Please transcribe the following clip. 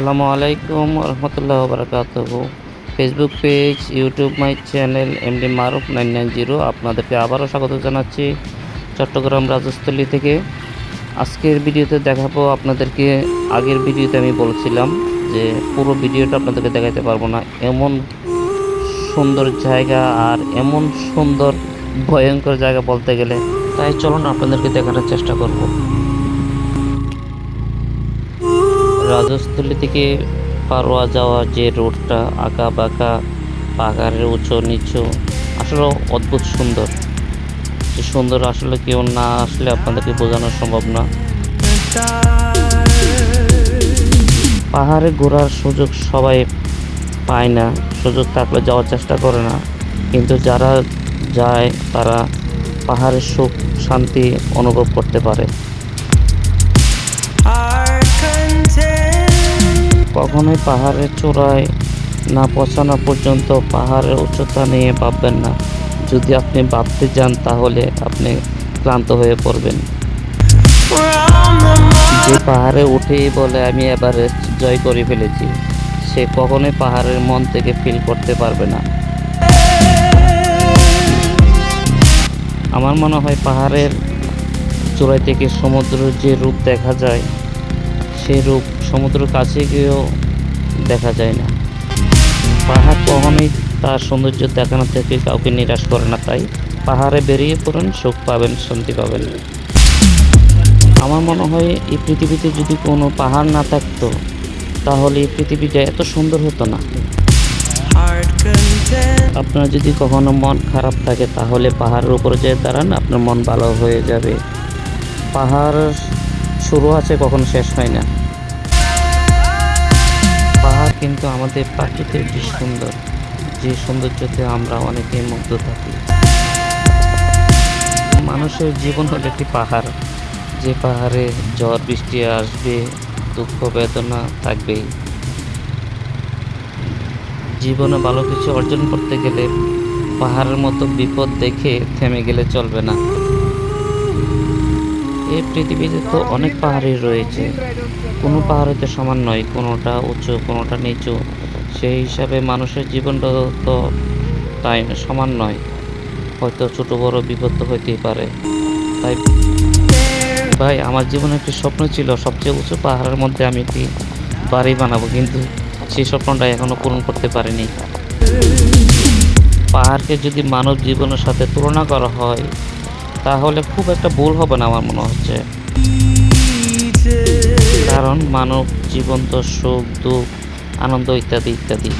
আসসালামু আলাইকুম রহমতুল্লাহ বারকাত Facebook page YouTube my channel MD Maruf nine nine zero আপনাদেরকে আবারও স্বাগত জানাচ্ছি চট্টগ্রাম রাজস্থলী থেকে। আজকের ভিডিওতে দেখাবো আপনাদেরকে, আগের ভিডিওতে আমি বলছিলাম যে পুরো ভিডিওটা আপনাদেরকে দেখাতে পারব না। এমন সুন্দর জায়গা আর এমন সুন্দর ভয়ঙ্কর জায়গা বলতে গেলে। তাই চলুন আপনাদেরকে দেখানোর চেষ্টা করব। রাজস্থলী থেকে পারোয়া যাওয়া যে রোডটা আঁকা বাঁকা পাহাড়ের উঁচু, নিচু, আসলে অদ্ভুত সুন্দর। যে সুন্দর আসলে কেউ না আসলে আপনাদেরকে বোঝানো সম্ভব না। পাহাড়ে ঘোরার সুযোগ সবাই পায় না, সুযোগ থাকলে যাওয়ার চেষ্টা করে না। কিন্তু যারা যায়, তারা পাহাড়ের সুখ, শান্তি অনুভব করতে পারে। কখনোই পাহাড়ের চূড়ায় না পৌঁছানো পর্যন্ত পাহাড়ের উচ্চতা নিয়ে ভাববেন না। যদি আপনি ভাবতে যান, তাহলে আপনি ক্লান্ত হয়ে পড়বেন। যে পাহাড়ে উঠেই বলে আমি এভারেস্ট জয় করে ফেলেছি, সে কখনোই পাহাড়ের মন থেকে ফিল করতে পারবে না। আমার মনে হয় পাহাড়ের চূড়ায় থেকে সমুদ্রের যে রূপ দেখা যায় সেই রূপ সমুদ্রের কাছে গিয়েও দেখা যায় না। পাহাড় কখনোই তার সৌন্দর্য দেখানো থেকে কাউকে নিরাশ করে না। তাই পাহাড়ে বেরিয়ে পড়েন, সুখ পাবেন, শান্তি পাবেন। আমার মনে হয় এই পৃথিবীতে যদি কোনো পাহাড় না থাকতো, তাহলে এই পৃথিবীটা এত সুন্দর হতো না। আপনার যদি কখনো মন খারাপ থাকে, তাহলে পাহাড়ের উপরে যেয়ে দাঁড়ান, আপনার মন ভালো হয়ে যাবে। পাহাড় শুরু আছে কখনো শেষ হয় না। কিন্তু আমাদের প্রাকৃতিক যে সুন্দর, যে সৌন্দর্যতে আমরা অনেকে মুগ্ধ থাকি। মানুষের জীবন হল একটি পাহাড়। যে পাহাড়ে ঝড়, বৃষ্টি আসবে, দুঃখ, বেদনা থাকবেই। জীবনে ভালো কিছু অর্জন করতে গেলে পাহাড়ের মতো বিপদ দেখে থেমে গেলে চলবে না। এই পৃথিবীতে তো অনেক পাহাড়ই রয়েছে। কোনো পাহাড় তো সমান নয়, কোনোটা উঁচু, কোনোটা নিচু। সেই হিসাবে মানুষের জীবনটা তো তাই সমান নয়। হয়তো ছোট বড় বিপদ হইতেই পারে। তাই ভাই, আমার জীবনে একটি স্বপ্ন ছিল, সবচেয়ে উঁচু পাহাড়ের মধ্যে আমি একটি বাড়ি বানাবো, কিন্তু সেই স্বপ্নটা এখনও পূরণ করতে পারিনি। পাহাড়কে যদি মানব জীবনের সাথে তুলনা করা হয়, তাহলে খুব একটা ভুল হবে না আমার মনে হচ্ছে। কারণ মানব জীবন তো সুখ দুঃখ আনন্দ ইত্যাদি ইত্যাদি।